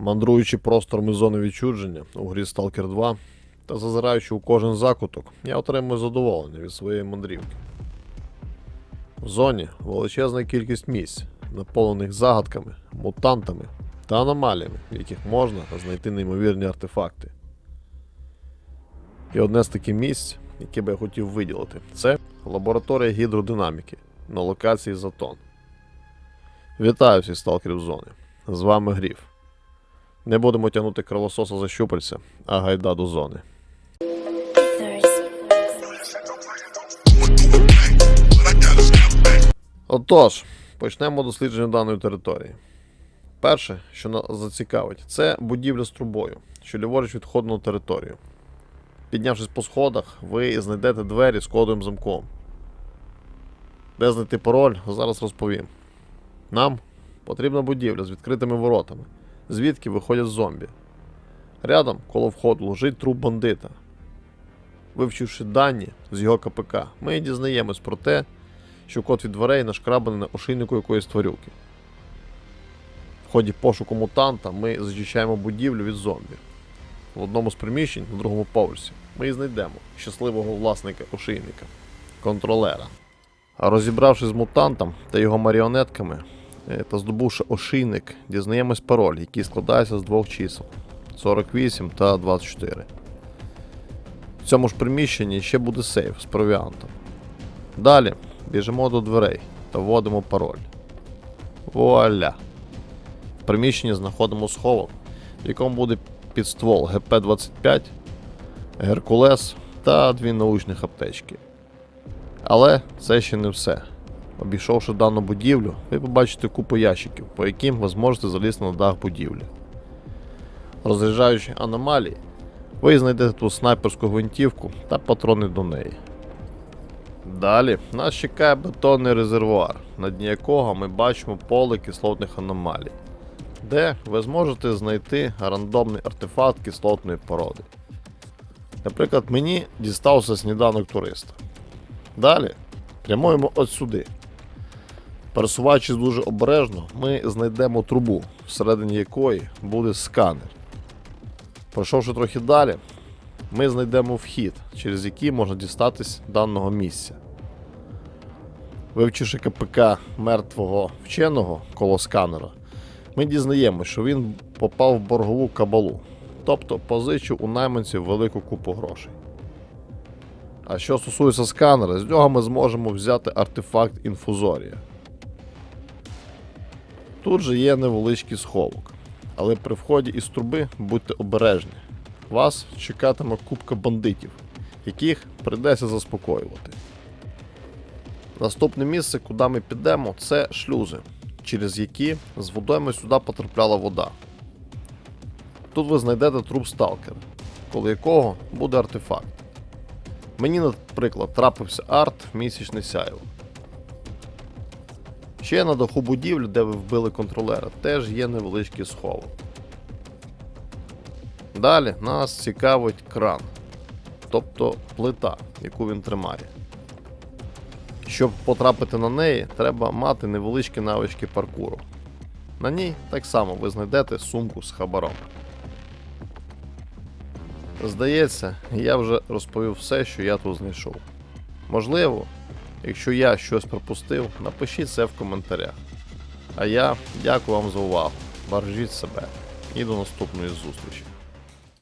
Мандруючи просторами зони відчудження у грі Stalker 2 та зазираючи у кожен закуток, я отримую задоволення від своєї мандрівки. В зоні величезна кількість місць, наповнених загадками, мутантами та аномаліями, в яких можна знайти неймовірні артефакти. І одне з таких місць, яке би я хотів виділити, це лабораторія гідродинаміки на локації Затон. Вітаю всіх сталкерів зони. З вами Гріф. Не будемо тягнути кровососа за щупальця, а гайда до зони. Отож, почнемо дослідження даної території. Перше, що нас зацікавить, це будівля з трубою, що ліворуч від входу на територію. Піднявшись по сходах, ви знайдете двері з кодовим замком. Де знайти пароль, зараз розповім. Нам потрібна будівля з відкритими воротами, звідки виходять зомбі. Рядом, коло входу, лежить труп бандита. Вивчивши дані з його КПК, ми дізнаємось про те, що код від дверей нашкрабаний на ошейнику якоїсь тварюки. В ході пошуку мутанта ми зачищаємо будівлю від зомбі. В одному з приміщень на другому поверсі ми і знайдемо щасливого власника ошейника контролера. А розібравшись з мутантом та його маріонетками та здобувши ошийник, дізнаємось пароль, який складається з двох чисел 48 та 24. В цьому ж приміщенні ще буде сейф з провіантом. Далі біжимо до дверей та вводимо пароль. Вуаля! В приміщенні знаходимо сховок, в якому буде підствол ГП-25, Геркулес та дві научних аптечки. Але це ще не все. Обійшовши дану будівлю, ви побачите купу ящиків, по яким ви зможете залізти на дах будівлі. Розряджаючи аномалії, ви знайдете тут снайперську гвинтівку та патрони до неї. Далі нас чекає бетонний резервуар, на дні якого ми бачимо поле кислотних аномалій, де ви зможете знайти рандомний артефакт кислотної породи. Наприклад, мені дістався сніданок туриста. Далі прямуємо от сюди. Пересуваючись дуже обережно, ми знайдемо трубу, всередині якої буде сканер. Пройшовши трохи далі, ми знайдемо вхід, через який можна дістатись даного місця. Вивчивши КПК мертвого вченого коло сканера, ми дізнаємося, що він попав в боргову кабалу, тобто позичив у найманців велику купу грошей. А що стосується сканера, з нього ми зможемо взяти артефакт інфузорія. Тут же є невеличкий сховок, але при вході із труби будьте обережні. Вас чекатиме купка бандитів, яких прийдеться заспокоювати. Наступне місце, куди ми підемо, це шлюзи, через які з водойми сюди потрапляла вода. Тут ви знайдете труп сталкера, коло якого буде артефакт. Мені, наприклад, трапився арт місячне сяйво. Ще на даху будівлі, де ви вбили контролера, теж є невеличкий сховок. Далі нас цікавить кран, тобто плита, яку він тримає. Щоб потрапити на неї, треба мати невеличкі навички паркуру. На ній так само ви знайдете сумку з хабаром. Здається, я вже розповів все, що я тут знайшов. Можливо, якщо я щось пропустив, напишіть це в коментарях. А я дякую вам за увагу. Бережіть себе і до наступної зустрічі.